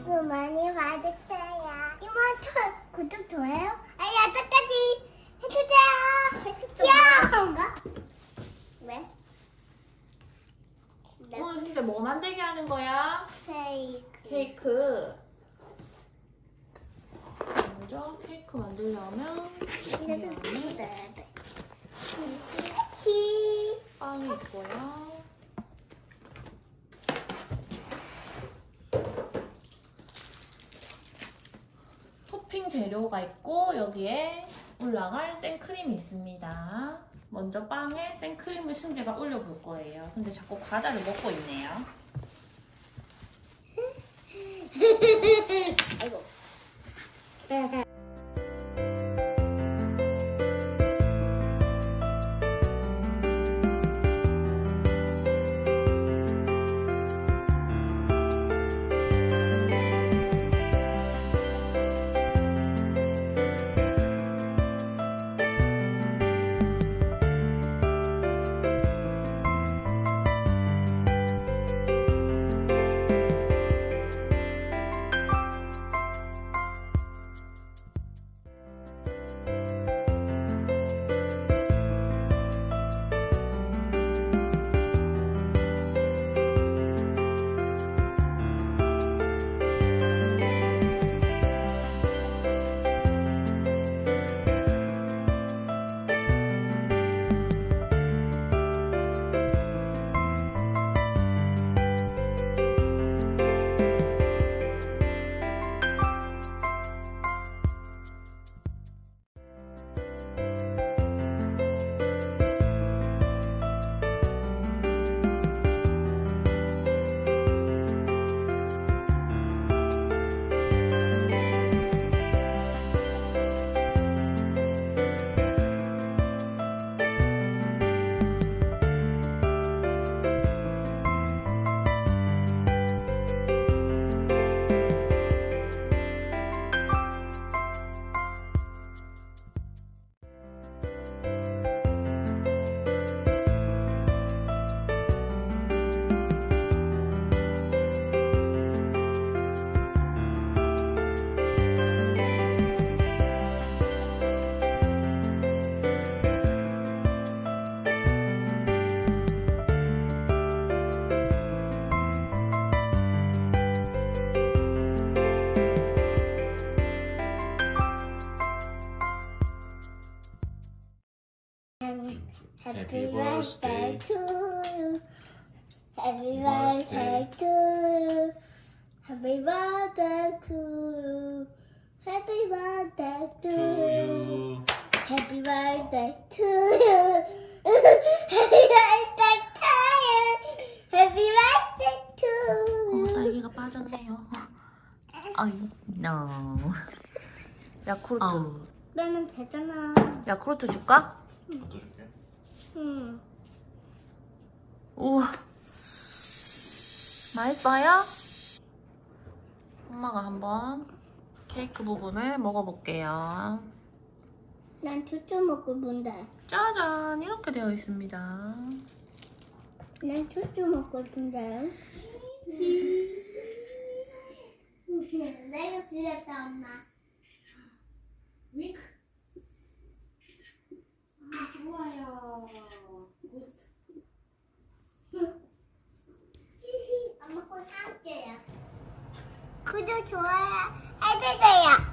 많이 받았어요. 이모터 구독 좋아요? 아니 아직까지 해주세요. 귀여운가? 왜? 오늘 진짜 뭐 만들게 하는 거야? 케이크. 케이크. 먼저 케이크 만들려면 이것도 그다음에 뜯어야 돼. 치. 빵이 있고요. 토핑 재료가 있고 여기에 올라갈 생크림이 있습니다. 먼저 빵에 생크림을 승재가 올려볼 거예요. 근데 자꾸 과자를 먹고 있네요. 아이고. Happy birthday to you. Happy birthday to you. Happy birthday to you. Happy birthday to you. Happy birthday to you. Happy birthday to you. Happy birthday to you. 딸기가 빠졌네요. 아유, no. 야쿠르트. 빼면 되잖아. 야쿠르트 줄까? 응. 우와. 맛있어요? 엄마가 한번 케이크 부분을 먹어볼게요. 난 쭈쭈 먹고 본다. 짜잔, 이렇게 되어 있습니다. 난 쭈쭈 먹고 본다. 내가 드렸다 엄마. 윙크. 좋아요. 엄마 꼭 사올게요. 구독 좋아요 해주세요.